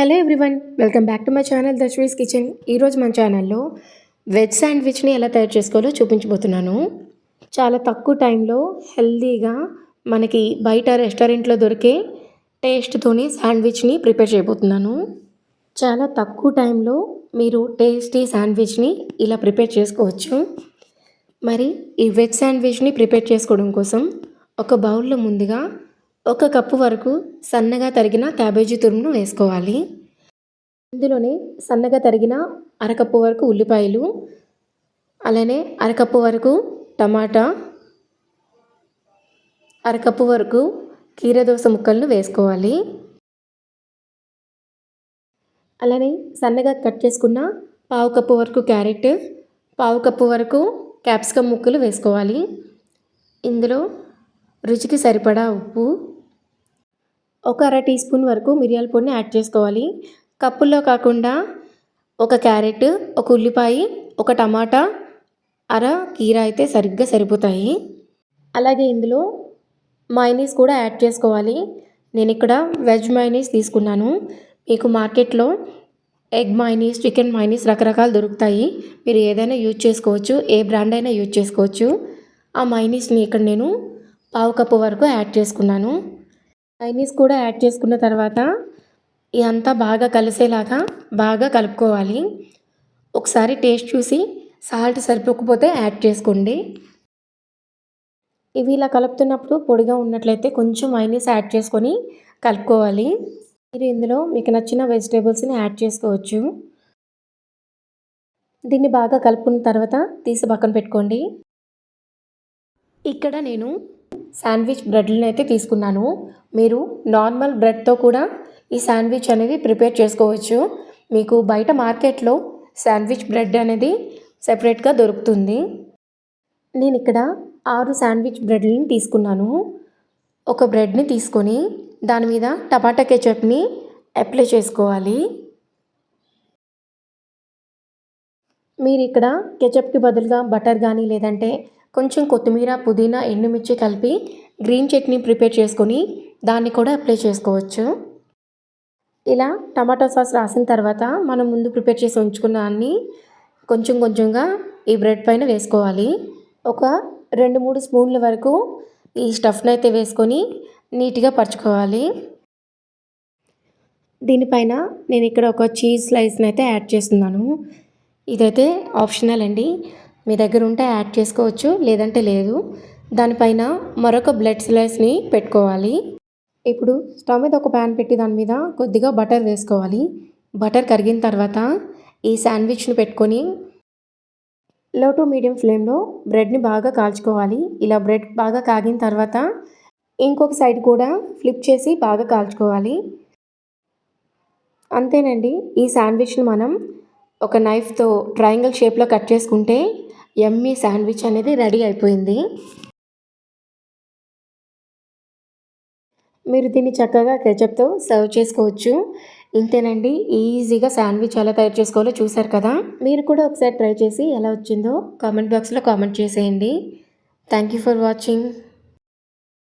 Hello everyone welcome back to my channel Dashvi's kitchen. ఈరోజు మన ఛానల్లో వెజ్ శాండ్విచ్ని ఎలా తయారు చేసుకోవాలో చూపించబోతున్నాను. చాలా తక్కువ టైంలో హెల్తీగా మనకి బయట రెస్టారెంట్లో దొరికే టేస్ట్తోని శాండ్విచ్ని ప్రిపేర్ చేయబోతున్నాను. చాలా తక్కువ టైంలో మీరు టేస్టీ శాండ్విచ్ని ఇలా ప్రిపేర్ చేసుకోవచ్చు. మరి ఈ వెజ్ శాండ్విచ్ని ప్రిపేర్ చేసుకోవడం కోసం ఒక బౌల్లో ముందుగా ఒక కప్పు వరకు సన్నగా తరిగిన క్యాబేజీ తురుమును వేసుకోవాలి. ఇందులోనే సన్నగా తరిగిన అరకప్పు వరకు ఉల్లిపాయలు అలానే అరకప్పు వరకు టమాటా అరకప్పు వరకు కీరదోస ముక్కలను వేసుకోవాలి. అలానే సన్నగా కట్ చేసుకున్న పావు కప్పు వరకు క్యారెట్ పావు కప్పు వరకు క్యాప్సికమ్ ముక్కలు వేసుకోవాలి. ఇందులో రుచికి సరిపడా ఉప్పు ఒక అర టీ స్పూన్ వరకు మిరియాల పొడిని యాడ్ చేసుకోవాలి. కప్పుల్లో కాకుండా ఒక క్యారెట్ ఒక ఉల్లిపాయ ఒక టమాటా అర కీర అయితే సరిగ్గా సరిపోతాయి. అలాగే ఇందులో మైనీస్ కూడా యాడ్ చేసుకోవాలి. నేను ఇక్కడ వెజ్ మైనీస్ తీసుకున్నాను. మీకు మార్కెట్లో ఎగ్ మైనీస్ చికెన్ మైనీస్ రకరకాలు దొరుకుతాయి. మీరు ఏదైనా యూజ్ చేసుకోవచ్చు ఏ బ్రాండ్ అయినా యూజ్ చేసుకోవచ్చు. ఆ మైనీస్ని ఇక్కడ నేను పావు కప్పు వరకు యాడ్ చేసుకున్నాను. చైనీస్ కూడా యాడ్ చేసుకున్న తర్వాత ఇదంతా బాగా కలిసేలాగా బాగా కలుపుకోవాలి. ఒకసారి టేస్ట్ చూసి సాల్ట్ సరిపోకపోతే యాడ్ చేసుకోండి. ఇవి ఇలా కలుపుతున్నప్పుడు పొడిగా ఉన్నట్లయితే కొంచెం మైనీస్ యాడ్ చేసుకొని కలుపుకోవాలి. మీరు ఇందులో మీకు నచ్చిన వెజిటేబుల్స్ని యాడ్ చేసుకోవచ్చు. దీన్ని బాగా కలుపుకున్న తర్వాత తీసి పక్కన పెట్టుకోండి. ఇక్కడ నేను శాండ్విచ్ బ్రెడ్లను అయితే తీసుకున్నాను. మీరు నార్మల్ బ్రెడ్తో కూడా ఈ శాండ్విచ్ అనేది ప్రిపేర్ చేసుకోవచ్చు. మీకు బయట మార్కెట్లో శాండ్విచ్ బ్రెడ్ అనేది సెపరేట్గా దొరుకుతుంది. నేను ఇక్కడ ఆరు శాండ్విచ్ బ్రెడ్లను తీసుకున్నాను. ఒక బ్రెడ్ని తీసుకొని దాని మీద టమాటా కెచప్ని అప్లై చేసుకోవాలి. మీరు ఇక్కడ కెచప్కి బదులుగా బటర్ కానీ లేదంటే కొంచెం కొత్తిమీర పుదీనా ఎండుమిర్చి కలిపి గ్రీన్ చట్నీ ప్రిపేర్ చేసుకొని దాన్ని కూడా అప్లై చేసుకోవచ్చు. ఇలా టమాటో సాస్ రాసిన తర్వాత మనం ముందు ప్రిపేర్ చేసి ఉంచుకున్న అన్ని కొంచెం కొంచెంగా ఈ బ్రెడ్ పైన వేసుకోవాలి. ఒక రెండు మూడు స్పూన్ల వరకు ఈ స్టఫ్ని అయితే వేసుకొని నీట్గా పరుచుకోవాలి. దీనిపైన నేను ఇక్కడ ఒక చీజ్ స్లైస్ని అయితే యాడ్ చేస్తున్నాను. ఇదైతే ఆప్షనల్ అండి. మీ దగ్గర ఉంటే యాడ్ చేసుకోవచ్చు లేదంటే లేదు. దానిపైన మరొక బ్లడ్ స్లైస్ని పెట్టుకోవాలి. ఇప్పుడు స్టవ్ మీద ఒక ప్యాన్ పెట్టి దాని మీద కొద్దిగా బటర్ వేసుకోవాలి. బటర్ కరిగిన తర్వాత ఈ శాండ్విచ్ని పెట్టుకొని లో టు మీడియం ఫ్లేమ్లో బ్రెడ్ని బాగా కాల్చుకోవాలి. ఇలా బ్రెడ్ బాగా కాగిన తర్వాత ఇంకొక సైడ్ కూడా ఫ్లిప్ చేసి బాగా కాల్చుకోవాలి. అంతేనండి ఈ శాండ్విచ్ని మనం ఒక నైఫ్తో ట్రయాంగిల్ షేప్లో కట్ చేసుకుంటే ఎమ్మీ శాండ్విచ్ అనేది రెడీ అయిపోయింది. మీరు దీన్ని చక్కగా కెచప్తో సర్వ్ చేసుకోవచ్చు. ఇంతేనండి ఈజీగా శాండ్విచ్ ఎలా తయారు చేసుకోవాలో చూసారు కదా? మీరు కూడా ఒకసారి ట్రై చేసి ఎలా వచ్చిందో కామెంట్ బాక్స్లో కామెంట్ చేసేయండి. Thank you for watching.